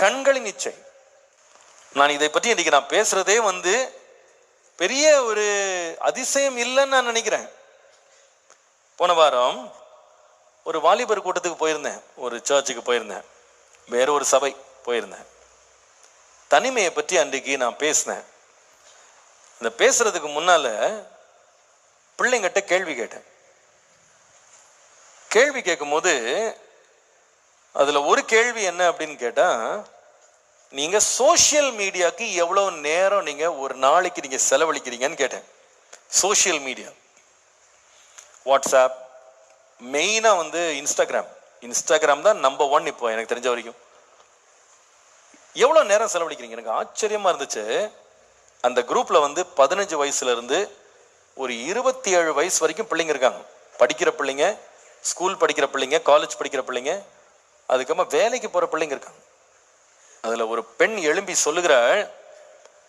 கண்களின் இச்சை. நான் இதை பற்றி இன்னைக்கு நான் பேசுகிறதே வந்து பெரிய ஒரு அதிசயம் இல்லைன்னு நான் நினைக்கிறேன். போன வாரம் ஒரு வாலிபர் கூட்டத்துக்கு போயிருந்தேன். ஒரு சர்ச்சுக்கு போயிருந்தேன். வேற ஒரு சபை போயிருந்தேன். தனிமையை பற்றி அன்றைக்கு நான் பேசினேன். இந்த பேசுறதுக்கு முன்னால் பிள்ளைங்கிட்ட கேள்வி கேட்டேன். கேள்வி கேட்கும்போது அதில் ஒரு கேள்வி என்ன அப்படின்னு கேட்டால் நீங்கள் சோஷியல் மீடியாவுக்கு எவ்வளோ நேரம் நீங்கள் ஒரு நாளைக்கு நீங்கள் செலவழிக்கிறீங்கன்னு கேட்டேன். சோஷியல் மீடியா வாட்ஸ்அப் மெயினாக வந்து இன்ஸ்டாகிராம் இன்ஸ்டாகிராம் தான் நம்பர் ஒன் இப்போ எனக்கு தெரிஞ்ச வரைக்கும். எவ்வளோ நேரம் செலவழிக்கிறீங்க? எனக்கு ஆச்சரியமாக இருந்துச்சு. அந்த குரூப்பில் வந்து பதினஞ்சு வயசுலேருந்து ஒரு இருபத்தி ஏழு வயசு வரைக்கும் பிள்ளைங்க இருக்காங்க. படிக்கிற பிள்ளைங்க ஸ்கூல் படிக்கிற பிள்ளைங்க காலேஜ் படிக்கிற பிள்ளைங்க அதுக்கப்புறமா வேலைக்கு போகிற பிள்ளைங்க இருக்காங்க. அதில் ஒரு பெண் எழும்பி சொல்லுகிறாள்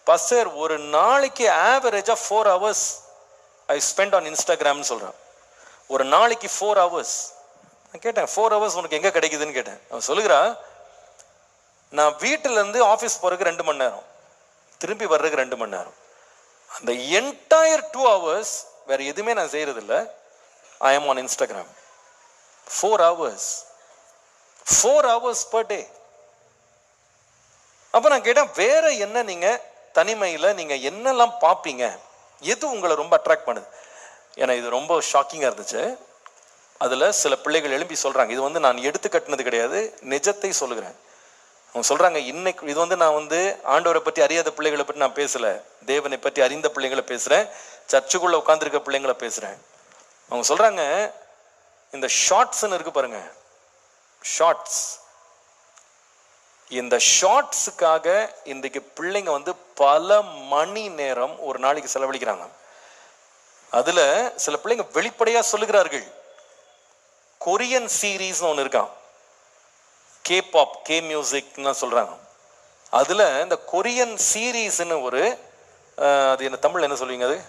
பசர் ஒரு நாளைக்கு ஆவரேஜாக four hours I spend on இன்ஸ்டாகிராம்னு சொல்கிறான் ஒரு நாளைக்கு ஃபோர் ஹவர்ஸ் நான் கேட்டேன் ஃபோர் ஹவர்ஸ் உனக்கு எங்கே கிடைக்குதுன்னு கேட்டேன். அவன் சொல்லுகிறா நான் வீட்டிலேருந்து ஆஃபீஸ் போகிறதுக்கு ரெண்டு மணி நேரம் திரும்பி வர்றதுக்கு ரெண்டு மணி நேரம். அந்த என்டையர் டூ ஹவர்ஸ் வேறு எதுவுமே நான் செய்கிறதில்ல I am on Instagram four hours four hours per day அப்ப நான் கேட்டேன் வேற என்ன நீங்க தனிமையில் நீங்க என்னெல்லாம் பார்ப்பீங்க எது உங்களை ரொம்ப அட்ராக்ட் பண்ணுது? ஏன்னா இது ரொம்ப ஷாக்கிங்காக இருந்துச்சு. அதில் சில பிள்ளைகள் எழும்பி சொல்கிறாங்க இது வந்து நான் எடுத்து கட்டினது கிடையாது நிஜத்தை சொல்லுகிறேன். அவங்க சொல்கிறாங்க இன்னைக்கு இது வந்து நான் வந்து ஆண்டவரை பற்றி அறியாத பிள்ளைகளை பற்றி நான் பேசலை. தேவனை பற்றி அறிந்த பிள்ளைங்களை பேசுகிறேன் சர்ச்சுக்குள்ளே உட்காந்துருக்க பிள்ளைங்களை பேசுகிறேன் அவங்க சொல்கிறாங்க இந்த ஷார்ட்ஸ்ன்னு இருக்கு பாருங்கள் ஷார்ட்ஸ் இந்த ஷார்ட்ஸுக்காக இன்றைக்கு பிள்ளைங்க வந்து பல மணி நேரம் ஒரு நாளைக்கு செலவழிக்கிறாங்க. அதில் சில பிள்ளைங்க வெளிப்படையாக சொல்லுகிறார்கள். கொரியன் சீரீஸ்னு ஒன்று இருக்கான் கே பாப் கே மியூசிக்னு சொல்கிறாங்க அதில் இந்த கொரியன் சீரீஸ்னு ஒரு அது என்ன தமிழ் என்ன சொல்லுவீங்க அது?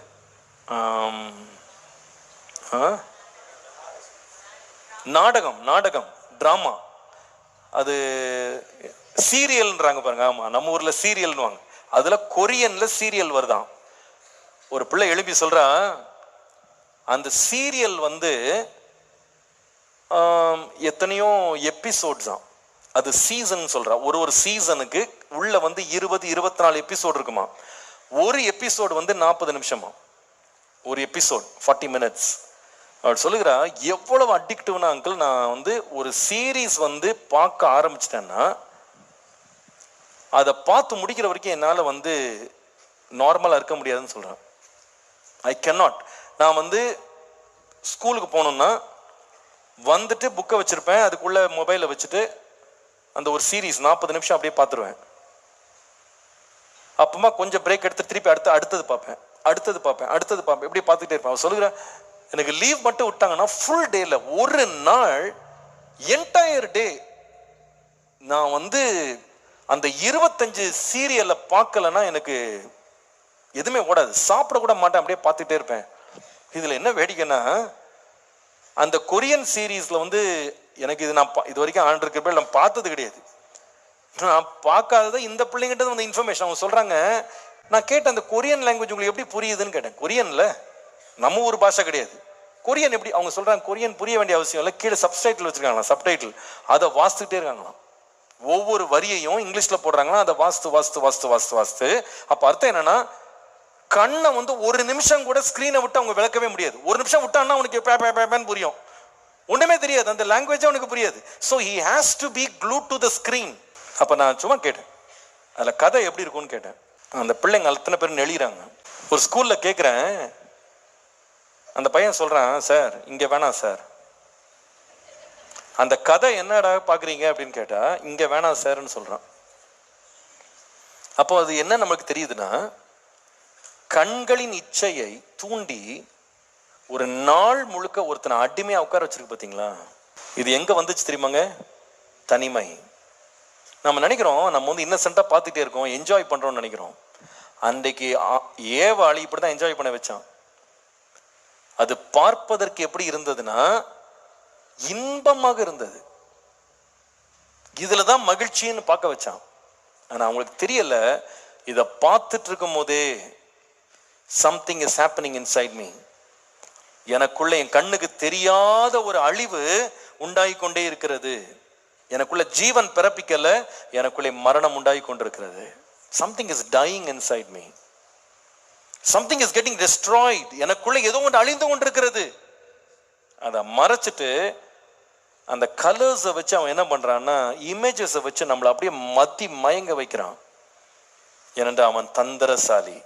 நாடகம் நாடகம். ட்ராமா அது சீரியல்ன்றாங்க பாருங்க. ஆமாம் நம்ம ஊரில் சீரியல்னுவாங்க. அதில் கொரியனில் சீரியல் வருதாம் ஒரு பிள்ளை எழுப்பி சொல்கிறான் அந்த சீரியல் வந்து எத்தனையோ எபிசோட்ஸ் தான் அது சீசன் சொல்கிறான் ஒரு ஒரு சீசனுக்கு உள்ளே வந்து இருபது இருபத்தி நாலு எபிசோடு இருக்குமா? ஒரு எபிசோடு வந்து நாற்பது நிமிஷமா? ஒரு எபிசோட் ஃபார்ட்டி மினிட்ஸ் அவர் சொல்லுகிறா எவ்வளவு அடிக்டிவ்னா அங்கிள் நான் வந்து ஒரு சீரீஸ் வந்து பார்க்க ஆரம்பிச்சிட்டேன்னா அதை பார்த்து முடிக்கிற வரைக்கும் என்னால் வந்து நார்மலாக இருக்க முடியாதுன்னு சொல்கிறேன் ஐ cannot. நான் வந்து ஸ்கூலுக்கு போகணுன்னா வந்துட்டு புக்கை வச்சுருப்பேன் அதுக்குள்ளே மொபைலை வச்சுட்டு அந்த ஒரு சீரீஸ் நாற்பது நிமிஷம் அப்படியே பார்த்துருவேன். அப்பமா கொஞ்சம் பிரேக் எடுத்து திருப்பி அடுத்து அடுத்தது பார்ப்பேன். அடுத்தது பார்ப்பேன். அடுத்தது பார்ப்பேன். இப்படி பார்த்துட்டே இருப்பேன். அவர் சொல்லுகிறேன் எனக்கு லீவ் மட்டும் விட்டாங்கன்னா ஃபுல் டேல ஒரு நாள் என்டையர் டே நான் வந்து அந்த இருபத்தஞ்சு சீரியலை பார்க்கலன்னா எனக்கு எதுவுமே ஓடாது. சாப்பிட கூட மாட்டேன் அப்படியே பார்த்துட்டே இருப்பேன். இதில் என்ன வேடிக்கைன்னா அந்த கொரியன் சீரீஸில் வந்து எனக்கு இது நான் பா- இது வரைக்கும் ஆண்டிருக்கிறப்ப நான் பார்த்தது கிடையாது. நான் பார்க்காதது இந்த பிள்ளைங்கிட்ட வந்து இன்ஃபர்மேஷன் அவங்க சொல்கிறாங்க நான் கேட்டேன் அந்த கொரியன் லாங்குவேஜ் உங்களுக்கு எப்படி புரியுதுன்னு கேட்டேன். கொரியனில் நம்ம ஊர் பாஷை கிடையாது. கொரியன் எப்படி அவங்க சொல்கிறாங்க கொரியன் புரிய வேண்டிய அவசியம் இல்லை. கீழே சப்டைட்டில் வச்சுருக்காங்களா சப்டைட்டில் அதை வாசித்துட்டே இருக்காங்களாம். ஒவ்வொரு வரியையும் இங்கிலீஷில் போடுறாங்கன்னா அதை வாஸ்து வாஸ்து வாஸ்து வாஸ்து வாஸ்து அப்போ அர்த்தம் என்னன்னா கண்ணை வந்து ஒரு நிமிஷம் கூட ஸ்க்ரீனை விட்டு அவங்க விளக்கவே முடியாது. ஒரு நிமிஷம் விட்டான்னா உனக்கு பே பே பேன்னு புரியும். ஒன்றுமே தெரியாது. அந்த லாங்குவேஜ் அவனுக்கு புரியாது. So he has to be glued to the screen அப்போ நான் சும்மா கேட்டேன். அதில் கதை எப்படி இருக்கும்னு கேட்டேன். அந்த பிள்ளைங்க அத்தனை பேர் நெளிகிறாங்க ஒரு ஸ்கூலில் கேட்குறேன் அந்த பையன் சொல்றான் சார் இங்க வேணாம் சார். அந்த கதை என்னடா பாக்குறீங்க அப்படின்னு கேட்டா இங்க வேணாம் சார்ன்னு சொல்றான். அப்போ அது என்ன நமக்கு தெரியுதுன்னா கண்களின் இச்சையை தூண்டி ஒரு நாள் முழுக்க ஒருத்தனை அடிமையா உட்கார வச்சிருக்கு பாத்தீங்களா? இது எங்க வந்துச்சு தெரியுமாங்க? தனிமை. நம்ம நினைக்கிறோம் நம்ம வந்து இன்னசென்ட்டா பார்த்துட்டே இருக்கோம் என்ஜாய் பண்றோம்னு நினைக்கிறோம். அன்றைக்கு ஆ- ஏவாளி இப்படிதான் என்ஜாய் பண்ண வச்சான். அது பார்ப்பதற்கு எப்படி இருந்ததுன்னா இன்பமாக இருந்தது. இதுலதான் மகிழ்ச்சின்னு பார்க்க வச்சான். ஆனா அவங்களுக்கு தெரியல இதை பார்த்துட்டு இருக்கும் போதே something is happening inside me எனக்குள்ள என் கண்ணுக்கு தெரியாத ஒரு அழிவு உண்டாகி கொண்டே இருக்கிறது. எனக்குள்ள ஜீவன் பிறப்பிக்கல எனக்குள்ளே மரணம் உண்டாகி கொண்டிருக்கிறது. Something is dying inside me something is getting destroyed எனக்குள்ள ஏதோ ஒன்று அழிந்து கொண்டிருக்கிறது. அதை மறைச்சிட்டு அந்த கலர்ஸை வச்சு அவன் என்ன பண்ணுறான்னா இமேஜஸை வச்சு நம்மளை அப்படியே மத்தி மயங்க வைக்கிறான். ஏனென்றால் அவன் தந்திரசாலி.